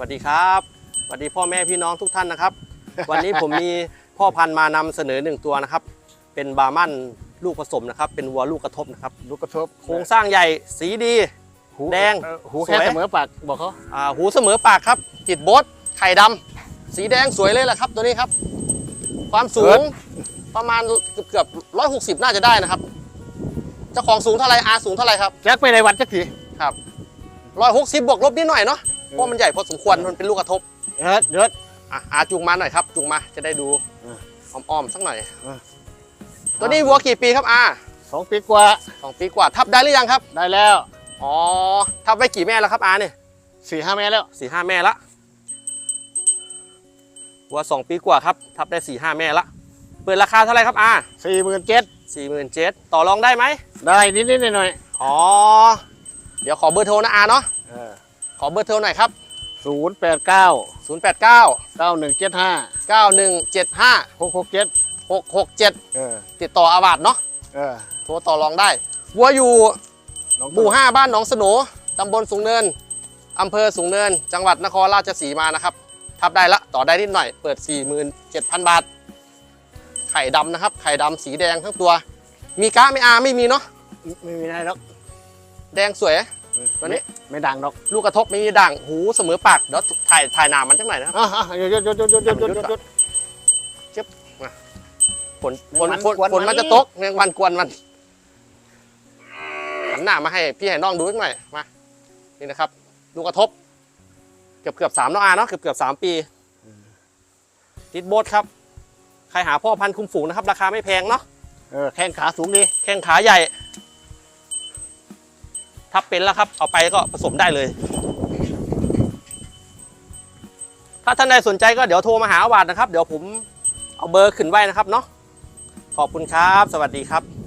สวัสดีครับสวัสดีพ่อแม่พี่น้องทุกท่านนะครับ วันนี้ผมมีพ่อพันธุ์มานำเสนอหนึ่งตัวนะครับ เป็นบาร์มันลูกผสมนะครับ เป็นวัวลูกกระทบนะครับ ลูกกระทบโครงสร้างใหญ่สีดีหูแดงเออหูสแค่วยเสมอปากบอกเขาอ่าหูเสมอปากครับ จิตโบสไข่ดำสีแดงสวยเลยแหละครับตัวนี้ครับ ความสูงประมาณเกือบเกือบร้อยหกสิบน่าจะได้นะครับเจ้าของสูงเท่าไหรอาสูงเท่าไหรครับแจ็คไปในวัดจักทีครับร้อยหกสิบบวกลบนิดหน่อยเนาะ เพราะมันใหญ่พอสมควรมันเป็นลูกกระทบเอิร์ดเอิร์ดอะอาจูงมาหน่อยครับ จูงมาจะได้ดูอะอ้อมๆสักหน่อยอะตัวนี้วัวกี่ปีครับอาสองปีกว่าสองปีกว่า ทับได้หรือยังครับ ได้แล้วอ๋อทับไว้กี่แม่แล้วครับอาเนี่ยสี่ห้าแม่แล้วสี่ห้าแม่ละวัวสองปีกว่าครับ ทับได้สี่ห้าแม่ละเปิดราคาเท่าไหร่ครับอาสี่หมื่นเจ็ดสี่หมื่นเจ็ดต่อรองได้ไหมได้นิดนิดหน่อยหน่อยอ๋อเดี๋ยวขอเบอร์โทรนะอาเนาะ ขอเบอร์โทรหน่อยครับศูนย์แปดเก้า0 8 9เก้าหนึ่งเจ็ดห้า9 1 7 5หกหกเจ็ด6 6 7 เออ ติดต่ออาวาสเนาะเออโทรต่อรองได้วัวอยู่น้องหมู่ห้าบ้านหนองสโหนตำบลสูงเนินอำเภอสูงเนิน จังหวัดนครราชสีมานะครับ ทับได้ละต่อได้นิดหน่อย เปิด 47,000 บาท ไข่ดำนะครับ ไข่ดำสีแดงทั้งตัว มีก้าไม่อาไม่มีเนาะ ไม่มีอะไรหรอกแดงสวย ตัวนี้ไม่ไม่ดังหรอกลูกกระทบไม่มีด่างหูเสมอปากเดี๋ยวถ่ายถ่ายหนามันจังหน่อยนะครับอะอะหยุดหยุดหยุดหยุดหยุดหยุดหยุดหยุดหยุดฝนแมฝงนวันฝนกวนฝนมัมันนจะตกแมงวันกวนมันหันหน้ามาให้พี่ให้น้องดูสักหน่อยมานี่นะครับลูกกระทบ เกือบเกือบสามน้องอาเนาะเกือบเกือบสามปีติดโบสครับ ใครหาพ่อพันธุ์คุมฝูงนะครับ ราคาไม่แพงเนาะเออแข้งขาสูงดีแข้งขาใหญ่ับเป็นแล้วครับ เอาไปก็ผสมได้เลย ถ้าท่านใดสนใจก็เดี๋ยวโทรมาหาอาวาดนะครับ เดี๋ยวผมเอาเบอร์ขึ้นไว้นะครับเนาะขอบคุณครับ สวัสดีครับ